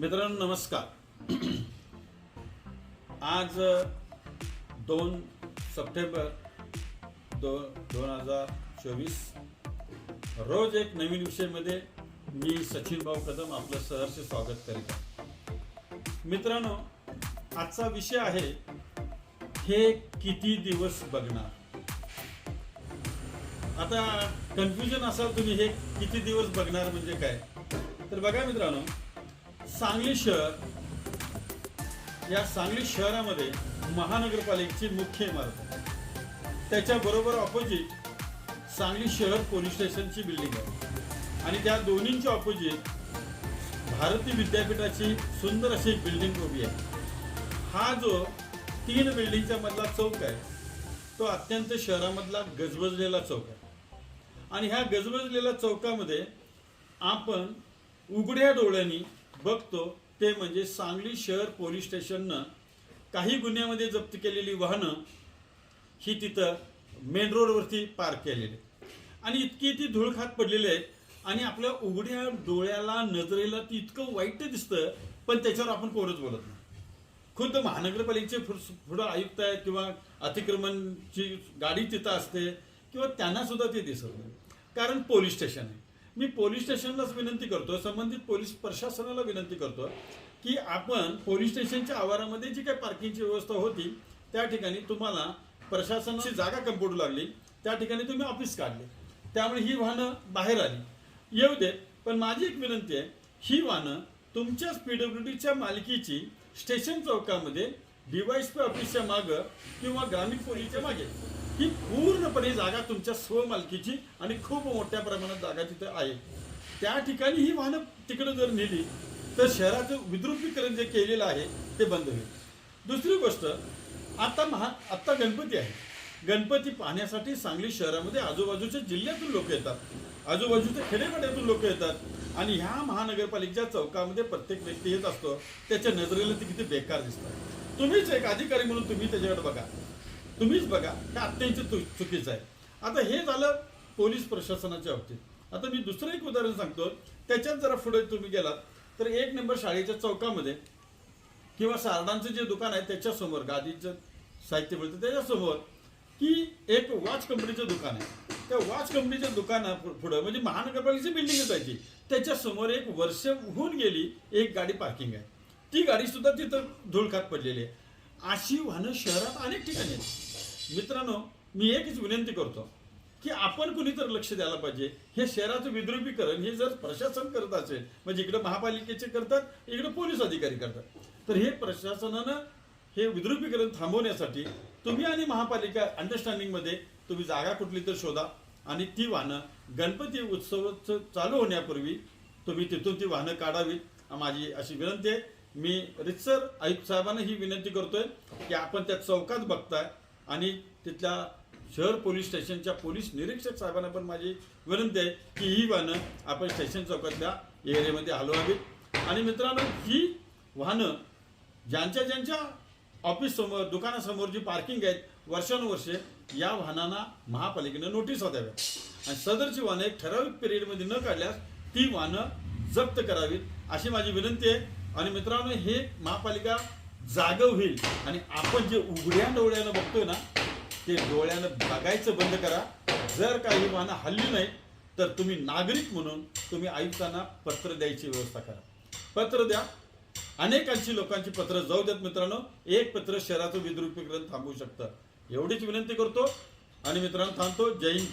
मित्रांनो नमस्कार. आज दोन सप्टेंबर दो दोन हजार चोवीस रोज एक नवीन विषयमध्ये मी सचिन भाऊ कदम आपलं सहर्ष स्वागत करीत आहे. मित्रांनो आजचा विषय आहे हे किती दिवस बघणार? आता कन्फ्युजन असाल तुम्ही हे किती दिवस बघणार म्हणजे काय? तर बघा मित्रांनो सांगली शहर या सांगली शहरामध्ये महानगरपालिकेची मुख्य इमारत आहे. त्याच्याबरोबर ऑपोजिट सांगली शहर पोलीस स्टेशनची बिल्डिंग आहे. आणि त्या दोन्हींच्या ऑपोजिट भारती विद्यापीठाची सुंदर अशी एक बिल्डिंग उभी आहे. हा जो तीन बिल्डिंगच्या मधला चौक आहे तो अत्यंत शहरामधला गजबजलेला चौक आहे. आणि ह्या गजबजलेल्या चौकामध्ये आपण उघड्या डोळ्यांनी बघतो ते म्हणजे सांगली शहर पोलीस स्टेशननं काही गुन्ह्यामध्ये जप्त केलेली वाहनं ही तिथं मेन रोडवरती पार्क केलेली. आणि इतकी ती धुळखात पडलेली आहे आणि आपल्या उघड्या डोळ्याला नजरेला ती इतकं वाईट दिसतं पण त्याच्यावर आपण कोणच बोलत नाही. खुद्द महानगरपालिकेचे फुड- पुढं आयुक्त आहेत किंवा अतिक्रमणची गाडी तिथं असते किंवा त्यांना सुद्धा ते दिसत नाही. कारण पोलीस स्टेशन आहे. मी पोलीस स्टेशनलाच विनंती करतो संबंधित पोलीस प्रशासनाला विनंती करतो की आपण पोलीस स्टेशनच्या आवारामध्ये जी काही पार्किंगची व्यवस्था होती त्या ठिकाणी तुम्हाला प्रशासनाची जागा कमी लागली त्या ठिकाणी तुम्ही ऑफिस काढले. त्यामुळे ही वाहनं बाहेर आली. येऊ देत पण माझी एक विनंती आहे ही वाहनं तुमच्याच पीडब्ल्यूडीच्या मालकीची स्टेशन चौकामध्ये डीवायसपी ऑफिसच्या मागं किंवा ग्रामीण पोलीसच्या मागे. ही पूर्णपणे जागा तुमच्या स्वमालकीची आणि खूप मोठ्या प्रमाणात जागा तिथे आहे. त्या ठिकाणी ही वाहनं तिकडं जर नेली तर शहराचं विद्रुपीकरण जे केलेलं आहे ते बंद होईल. दुसरी गोष्ट आता महा आत्ता गणपती आहे. गणपती पाहण्यासाठी सांगली शहरामध्ये आजूबाजूच्या जिल्ह्यातून लोक येतात. आजूबाजूच्या खेडेपाड्यातून लोक येतात. आणि ह्या महानगरपालिकेच्या चौकामध्ये प्रत्येक व्यक्ती येत असतो. त्याच्या नजरेला ते किती बेकार दिसतात. तुम्हीच एक अधिकारी म्हणून तुम्ही त्याच्याकडे बघा. तुम्हीच बघा हे अत्यंत चु- चुकीचं आहे. आता हे झालं पोलीस प्रशासनाच्या बाबतीत. आता मी दुसरं एक उदाहरण सांगतो. त्याच्यात जरा पुढे तुम्ही गेलात तर एक नंबर शाळेच्या चौकामध्ये किंवा सारडांचं जे दुकान आहे त्याच्यासमोर गादीचं साहित्य मिळतं त्याच्यासमोर की एक वॉच कंपनीचं दुकान आहे. त्या वॉच कंपनीच्या दुकाना पु- पुढं म्हणजे महानगरपालिकेची बिल्डिंगच आहे ती. त्याच्यासमोर एक वर्ष होऊन गेली एक गाडी पार्किंग आहे. ती गाडी सुद्धा तिथं धुळखात पडलेली आहे. अशी वाहनं शहरात अनेक ठिकाणी आहेत. मित्रांनो मी एकच विनंती करतो की आपण कुणी तर लक्ष द्यायला पाहिजे. हे शहराचं विद्रुपीकरण हे जर प्रशासन करत असेल म्हणजे इकडे महापालिकेचे करतात इकडे पोलीस अधिकारी करतात. तर हे प्रशासनानं हे विद्रुपीकरण थांबवण्यासाठी तुम्ही आणि महापालिका अंडरस्टँडिंगमध्ये तुम्ही जागा कुठली तर शोधा आणि ती वाहनं गणपती उत्सव चालू होण्यापूर्वी तुम्ही तिथून ती वाहनं काढावीत माझी अशी विनंती आहे. मी रितसर आयुक्त साहेबांना ही विनंती करतोय की आपण त्या चौकात बघताय. आणि तिथल्या शहर पोलीस स्टेशनच्या पोलीस निरीक्षक साहेबांना पण माझी विनंती आहे की ही वाहनं आपण स्टेशन चौकातल्या एरियामध्ये हलवावीत. आणि मित्रांनो ही वाहनं ज्यांच्या ज्यांच्या ऑफिससमोर दुकानासमोर जी पार्किंग आहेत वर्षानुवर्षे या वाहनांना महापालिकेनं नोटीस द्याव्या आणि सदरची वाहनं एक ठराविक पिरियडमध्ये न काढल्यास ती वाहनं जप्त करावीत अशी माझी विनंती आहे. आणि मित्रांनो हे महापालिका जाग होईल. आणि आपण जे उघड्या डोळ्यानं बघतोय ना ते डोळ्यानं बघायचं बंद करा. जर काही वाहनं हल्ली नाही तर तुम्ही नागरिक म्हणून तुम्ही आयुक्तांना पत्र द्यायची व्यवस्था करा. पत्र द्या. अनेकांची लोकांची पत्र जाऊ देत मित्रांनो. एक पत्र शहराचं विद्रुपीकरण थांबवू शकतं. एवढीच विनंती करतो. आणि मित्रांनो थांबतो. जय हिंद.